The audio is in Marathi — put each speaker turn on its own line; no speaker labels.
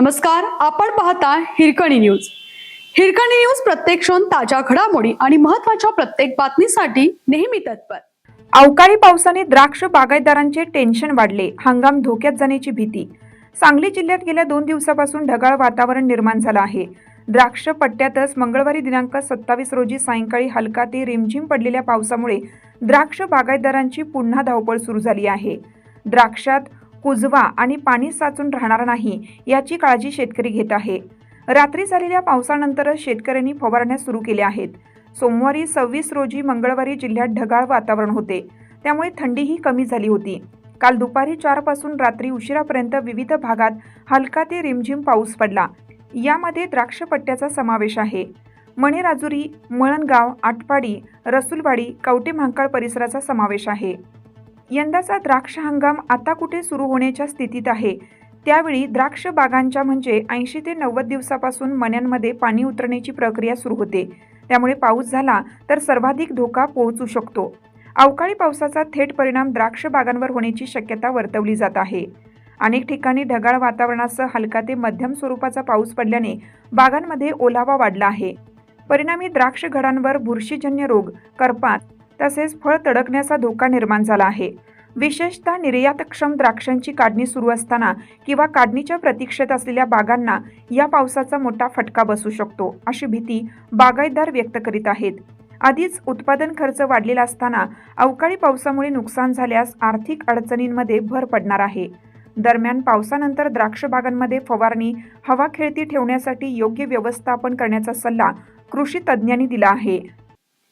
नमस्कार आपण पाहता हिरकणी न्यूज. हिरकणी न्यूज प्रत्येक क्षण ताज्या घडामोडी आणि महत्त्वाच्या प्रत्येक बातमीसाठी नेहमी तत्पर.
अवकाळी पावसाने द्राक्ष बागायतदारांचे टेन्शन वाढले हंगाम धोक्यात जाण्याची भीती. सांगली जिल्ह्यात गेल्या दोन दिवसापासून ढगाळ वातावरण निर्माण झालं आहे. द्राक्ष पट्ट्यातच मंगळवारी दिनांक सत्तावीस रोजी सायंकाळी हलका ते रिमझिम पडलेल्या पावसामुळे द्राक्ष बागायतदारांची पुन्हा धावपळ सुरू झाली आहे. द्राक्षात कुजवा आणि पाणी साचून राहणार नाही याची काळजी शेतकरी घेत आहे. रात्री झालेल्या पावसानंतरच शेतकऱ्यांनी फवारण्या सुरू केल्या आहेत. सोमवारी सव्वीस रोजी मंगळवारी जिल्ह्यात ढगाळ वातावरण होते. त्यामुळे थंडीही कमी झाली होती. काल दुपारी चारपासून रात्री उशिरापर्यंत विविध भागात हलका ते रिमझिम पाऊस पडला. यामध्ये द्राक्ष पट्ट्याचा समावेश आहे. मणेराजुरी मळणगाव आटपाडी रसुलवाडी कवटे महांकाळ परिसराचा समावेश आहे. यंदाचा द्राक्ष हंगाम आता कुठे सुरू होण्याच्या स्थितीत आहे? त्यावेळी द्राक्ष बागांच्या म्हणजे ऐंशी ते नव्वद दिवसापासून मण्यांमध्ये पाणी उतरण्याची प्रक्रिया सुरू होते. त्यामुळे पाऊस झाला तर सर्वाधिक धोका पोहोचू शकतो. अवकाळी पावसाचा थेट परिणाम द्राक्ष बागांवर होण्याची शक्यता वर्तवली जात आहे. अनेक ठिकाणी ढगाळ वातावरणासह हलका ते मध्यम स्वरूपाचा पाऊस पडल्याने बागांमध्ये ओलावा वाढला आहे. परिणामी द्राक्ष घडांवर बुरशीजन्य रोग करपात तसेच फळ तडकण्याचा धोका निर्माण झाला आहे. विशेषतः निर्यातक्षम द्राक्षांची काढणी सुरू असताना किंवा काढणीच्या प्रतीक्षेत असलेल्या बागांना या पावसाचा मोठा फटका बसू शकतो अशी भीती बागायतदार व्यक्त करीत आहेत. आधीच उत्पादन खर्च वाढलेला असताना अवकाळी पावसामुळे नुकसान झाल्यास आर्थिक अडचणींमध्ये भर पडणार आहे. दरम्यान पावसानंतर द्राक्ष बागांमध्ये फवारणी हवा खेळती ठेवण्यासाठी योग्य व्यवस्थापन करण्याचा सल्ला कृषी तज्ज्ञांनी दिला आहे.